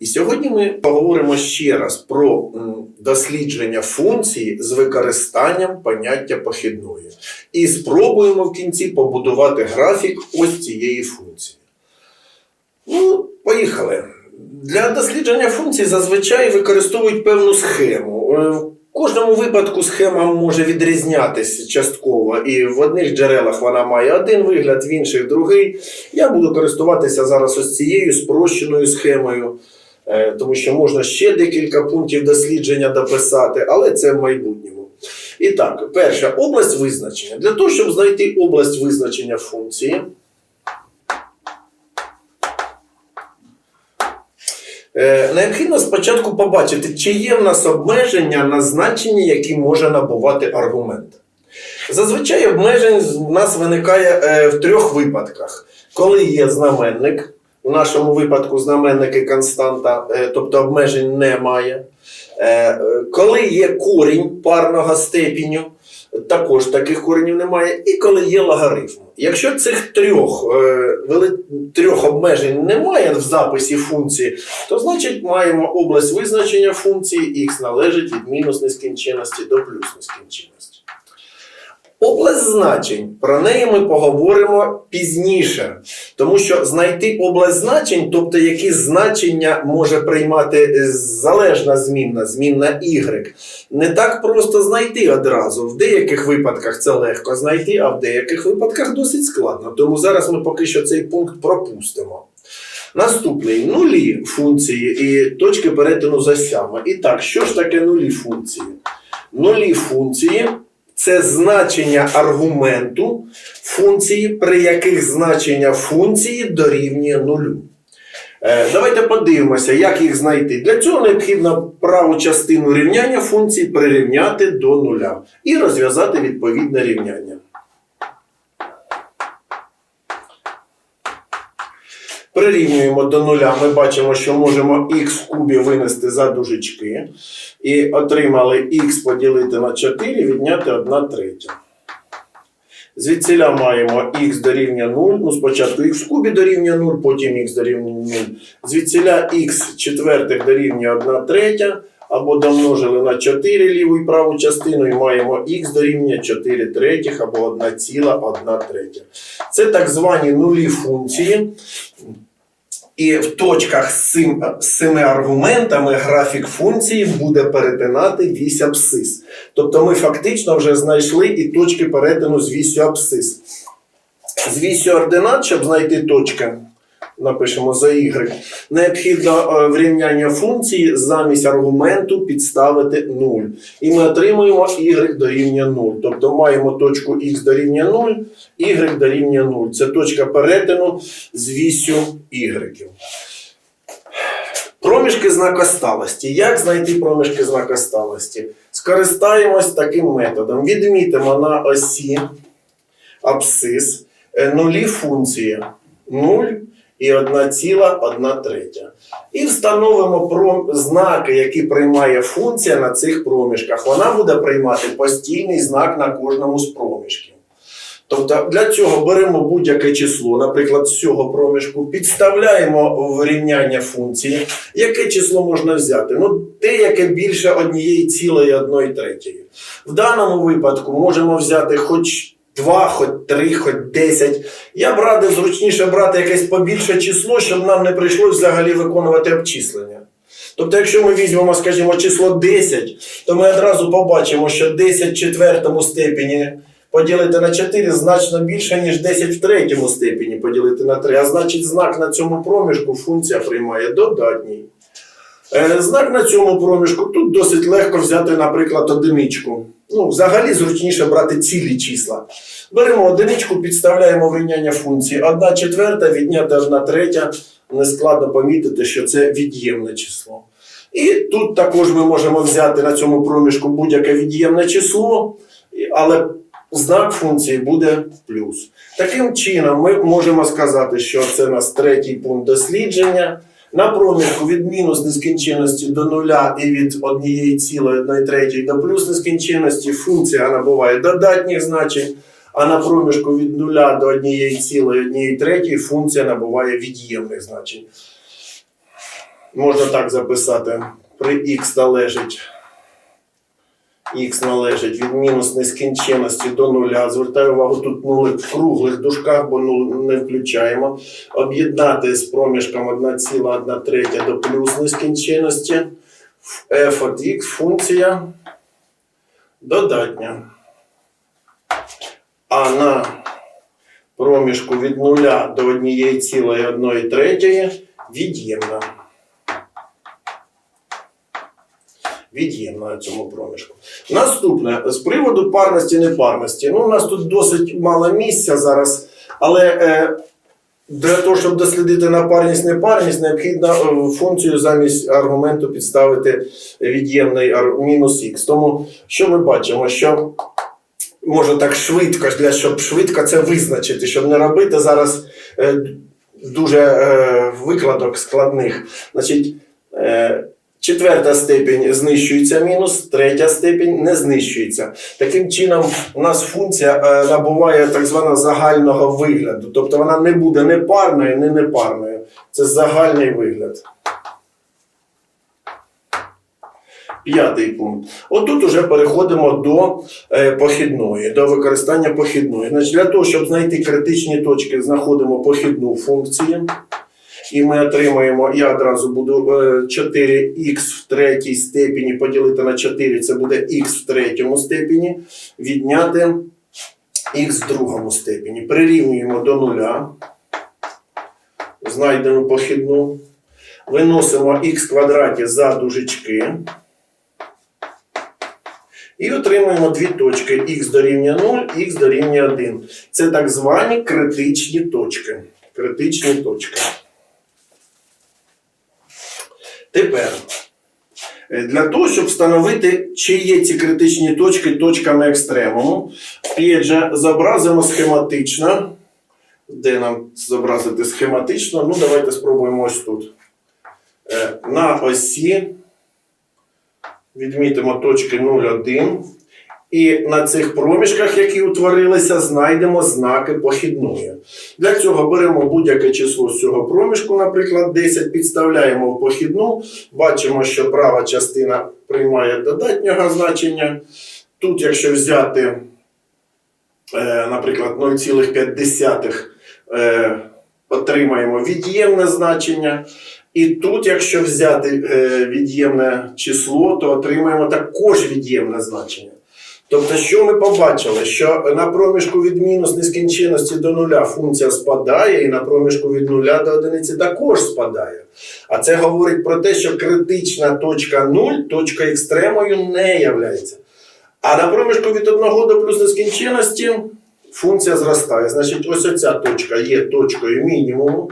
І сьогодні ми поговоримо ще раз про дослідження функції з використанням поняття похідної. І спробуємо в кінці побудувати графік ось цієї функції. Ну, поїхали. Для дослідження функцій зазвичай використовують певну схему. Е, В кожному випадку схема може відрізнятися частково, і в одних джерелах вона має один вигляд, в інших другий. Я буду користуватися зараз ось цією спрощеною схемою, тому що можна ще декілька пунктів дослідження дописати, але це в майбутньому. І так, перша область визначення. Для того, щоб знайти область визначення функції, Е, Необхідно спочатку побачити, чи є в нас обмеження на значення, які може набувати аргумент. Зазвичай обмежень в нас виникає е, в трьох випадках: коли є знаменник, у нашому випадку знаменник і константа, е, тобто обмежень немає. Е, е, Коли є корінь парного степеню, також таких коренів немає. І коли є логарифм. Якщо цих трьох, трьох обмежень немає в записі функції, то значить маємо область визначення функції х належить від мінус нескінченності до плюс нескінченності. Область значень. Про неї ми поговоримо пізніше, тому що знайти область значень, тобто які значення може приймати е, залежна змінна, змінна y, не так просто знайти одразу. В деяких випадках це легко знайти, а в деяких випадках досить складно. Тому зараз ми поки що цей пункт пропустимо. Наступний нулі функції і точки перетину з осями. І так, що ж таке нулі функції? Нулі функції це значення аргументу функції, при яких значення функції дорівнює нулю. Е, Давайте подивимося, як їх знайти. Для цього необхідно праву частину рівняння функції прирівняти до нуля і розв'язати відповідне рівняння. Прирівнюємо до нуля. Ми бачимо, що можемо х в кубі винести за дужечки. І отримали х поділити на 4, відняти 1 третя. Звідсіля маємо х дорівнює 0. Ну, спочатку х в кубі дорівнює 0, потім х дорівнює 0. Звідсіля х четвертих дорівнює 1 третя. Або домножили на 4 ліву і праву частину, і маємо х дорівнює 4 третіх або 1 ціла 1 третя. Це так звані нулі функції. І в точках з цим, з цими аргументами графік функції буде перетинати вісь абсцис. Тобто ми фактично вже знайшли і точки перетину з вісю абсцис. З вісю ординат, щоб знайти точки, напишемо за y, необхідно е, в рівняння функції замість аргументу підставити 0. І ми отримуємо y дорівнює 0. Тобто маємо точку x дорівнює 0, y дорівнює 0. Це точка перетину з вісю y. Проміжки знакосталості. Як знайти проміжки знакосталості? Скористаємось таким методом. Відмітимо на осі абсцис е, нулі функції 0 і 1,1 третя. І встановимо знаки, які приймає функція на цих проміжках. Вона буде приймати постійний знак на кожному з проміжків. Тобто для цього беремо будь-яке число, наприклад, з цього проміжку, підставляємо в рівняння функції. Яке число можна взяти? Ну, те, яке більше однієї цілої одної третьої. В даному випадку можемо взяти хоч 2, хоч 3, хоч 10. Я б радив зручніше брати якесь побільше число, щоб нам не прийшлося взагалі виконувати обчислення. Тобто, якщо ми візьмемо, скажімо, число 10, то ми одразу побачимо, що 10 в четвертому степені поділити на 4 значно більше, ніж 10 в третьому степені поділити на 3. А значить, знак на цьому проміжку функція приймає додатній. Е, Знак на цьому проміжку тут досить легко взяти, наприклад, одиничку. Ну, взагалі зручніше брати цілі числа. Беремо одиничку, підставляємо в рівняння функції. 1 четверта відняти 1 третя. Нескладно помітити, що це від'ємне число. І тут також ми можемо взяти на цьому проміжку будь-яке від'ємне число, але знак функції буде плюс. Таким чином, ми можемо сказати, що це у нас третій пункт дослідження. На проміжку від мінус нескінченності до нуля і від однієї цілої одної третьої до плюс нескінченності функція набуває додатніх значень, а на проміжку від нуля до однієї цілої однієї третьої функція набуває від'ємних значень. можна так записати. При х належить х належить від мінус нескінченності до нуля. Звертаю увагу, тут нули в круглих дужках, бо нуль не включаємо. Об'єднати з проміжком 1,1 третя до плюс нескінченності. f от x функція додатня. А на проміжку від 0 до 1,1 третьої від'ємна. Від'ємна на цьому проміжку. Наступне з приводу парності непарності. Ну, у нас тут досить мало місця зараз, але е, для того, щоб дослідити напарність непарність, необхідно е, функцію замість аргументу підставити від'ємний мінус х. Тому що ми бачимо, що може так швидко, для щоб швидко це визначити, щоб не робити зараз е, дуже е, викладок складних. Значить, е, четверта степінь знищується мінус, третя степінь не знищується. Таким чином, у нас функція е, набуває так званого загального вигляду. Тобто вона не буде не парною, не непарною. Це загальний вигляд. П'ятий пункт. Отут уже переходимо до е, похідної, до використання похідної. Значить, для того, щоб знайти критичні точки, знаходимо похідну функцію. І ми отримаємо, я одразу буду е, 4х в третій степені поділити на 4, це буде х в третьому степені, відняти х в другому степені. Прирівнюємо до нуля. Знайдемо похідну. Виносимо х квадраті за дужечки. І отримуємо дві точки х дорівнює 0, х дорівнює 1. Це так звані критичні точки. Критичні точки. Тепер, е, для того, щоб встановити, чи є ці критичні точки точками екстремуму, же, зобразимо схематично. Де нам зобразити схематично? Ну, давайте спробуємо ось тут. Е, На осі відмітимо точки 0,1. І на цих проміжках, які утворилися, знайдемо знаки похідної. Для цього беремо будь-яке число з цього проміжку, наприклад, 10, підставляємо в похідну. Бачимо, що права частина приймає додатнього значення. Тут, якщо взяти, е, наприклад, 0,5, е, отримаємо від'ємне значення. І тут, якщо взяти е, від'ємне число, то отримаємо також від'ємне значення. Тобто, що ми побачили? Що на проміжку від мінус нескінченності до нуля функція спадає, і на проміжку від нуля до одиниці також спадає. А це говорить про те, що критична точка 0, точка екстремою не являється. А на проміжку від 1 до плюс нескінченності функція зростає. Значить, ось оця точка є точкою мінімуму.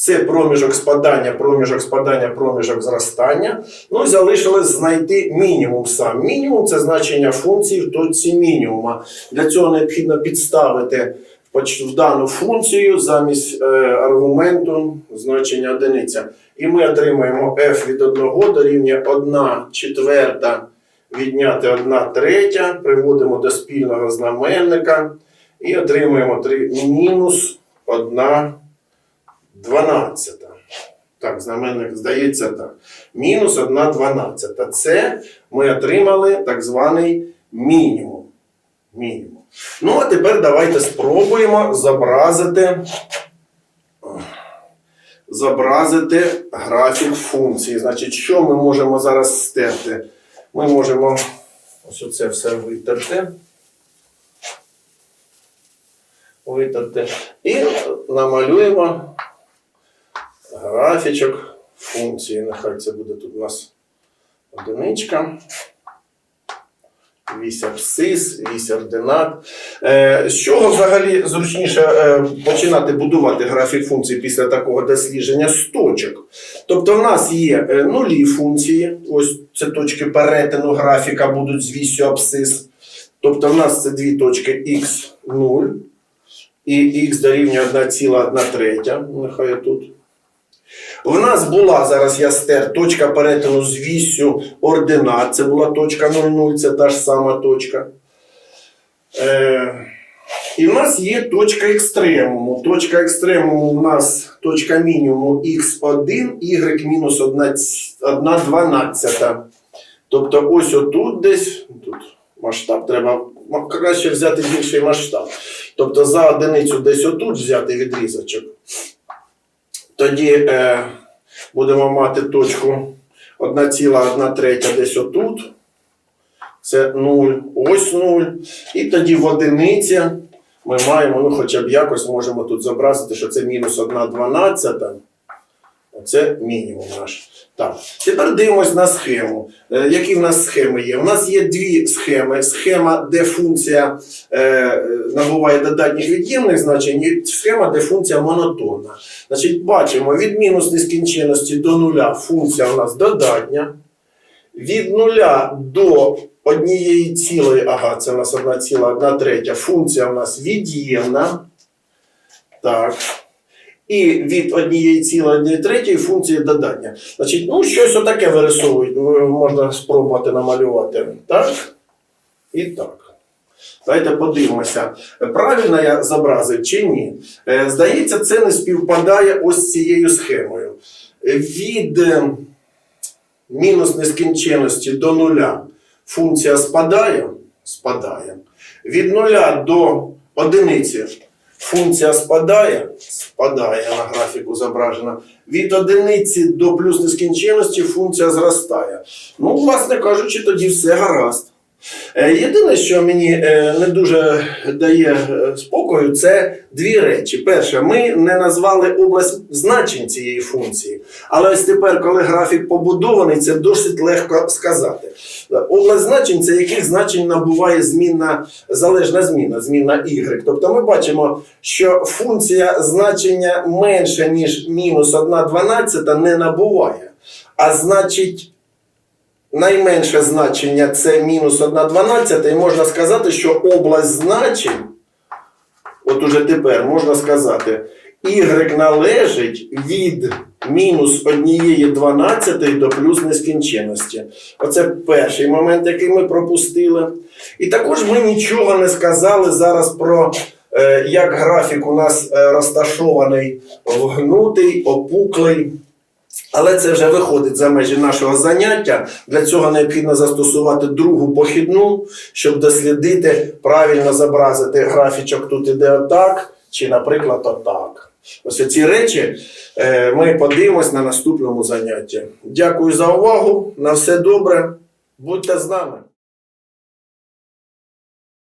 Це проміжок спадання, проміжок спадання, проміжок зростання. Ну залишилось знайти мінімум сам. Мінімум це значення функції в точці мінімума. Для цього необхідно підставити в дану функцію замість е, аргументу значення одиниця. І ми отримаємо f від 1 дорівнює 1 четверта відняти 1 третя, приводимо до спільного знаменника і отримуємо 3 мінус 1 12. Так, знаменник здається так. Мінус 1 12. Це ми отримали так званий мінімум. мінімум. Ну, а тепер давайте спробуємо зобразити, зобразити графік функції. Значить, що ми можемо зараз стерти? Ми можемо ось оце все витерти. Витерти. І намалюємо графічок функції. Нехай це буде тут у нас одиничка. Вісь абсцис, вісь ординат. Е, з чого взагалі зручніше е, починати будувати графік функцій після такого дослідження з точок? Тобто, в нас є е, нулі функції, ось це точки перетину графіка будуть з вісю абсцис. Тобто, в нас це дві точки x0 і х дорівнює 1,1 третя. Нехай тут. В нас була зараз я стер точка перетину з вісю ординат. Це була точка 0,0, це та ж сама точка. Е, І в нас є точка екстремуму. Точка екстремуму у нас точка мінімуму x1, y мінус 1. Тобто ось отут десь, тут масштаб треба краще взяти більший масштаб. Тобто за одиницю десь отут взяти відрізочок. Тоді е, будемо мати точку 1,1 третя десь отут. Це 0, ось 0. І тоді в одиниці ми маємо, ну хоча б якось можемо тут зобразити, що це мінус 1 дванадцята. Це мінімум наш. Так, тепер дивимось на схему. Е, які в нас схеми є? У нас є дві схеми. Схема, де функція е, набуває додатніх від'ємних значень, і схема, де функція монотонна. Значить, бачимо, від мінус нескінченності до нуля функція у нас додатня. Від нуля до однієї цілої, ага, це у нас одна ціла, одна третя, функція у нас від'ємна. Так. І від однієї цілої третьої функції додання. Значить, ну, щось отаке вирисовують, можна спробувати намалювати. Так? І так. Давайте подивимося, правильно я зобразив чи ні. Е, Здається, це не співпадає ось цією схемою. Е, Від е, мінус нескінченності до нуля функція спадає, спадає. Від нуля до одиниці функція спадає, спадає на графіку зображена. Від одиниці до плюс нескінченності функція зростає. Ну, власне кажучи, тоді все гаразд. Е, Єдине, що мені е, не дуже дає е, спокою, це дві речі. Перше, ми не назвали область значень цієї функції. Але ось тепер, коли графік побудований, це досить легко сказати. Область значень це яких значень набуває змінна залежна зміна, змінна y. Тобто ми бачимо, що функція значення менше, ніж мінус 1 дванадцята не набуває. А значить, найменше значення це мінус 1 дванадцята, і можна сказати, що область значень, от уже тепер можна сказати, y належить від мінус 1 дванадцятої до плюс нескінченності. Оце перший момент, який ми пропустили. І також ми нічого не сказали зараз про. е, Як графік у нас е, розташований, вгнутий, опуклий. Але це вже виходить за межі нашого заняття. Для цього необхідно застосувати другу похідну, щоб дослідити, правильно зобразити графічок тут іде отак, чи, наприклад, отак. Ось ці речі е, ми подивимось на наступному занятті. Дякую за увагу. На все добре. Будьте з нами.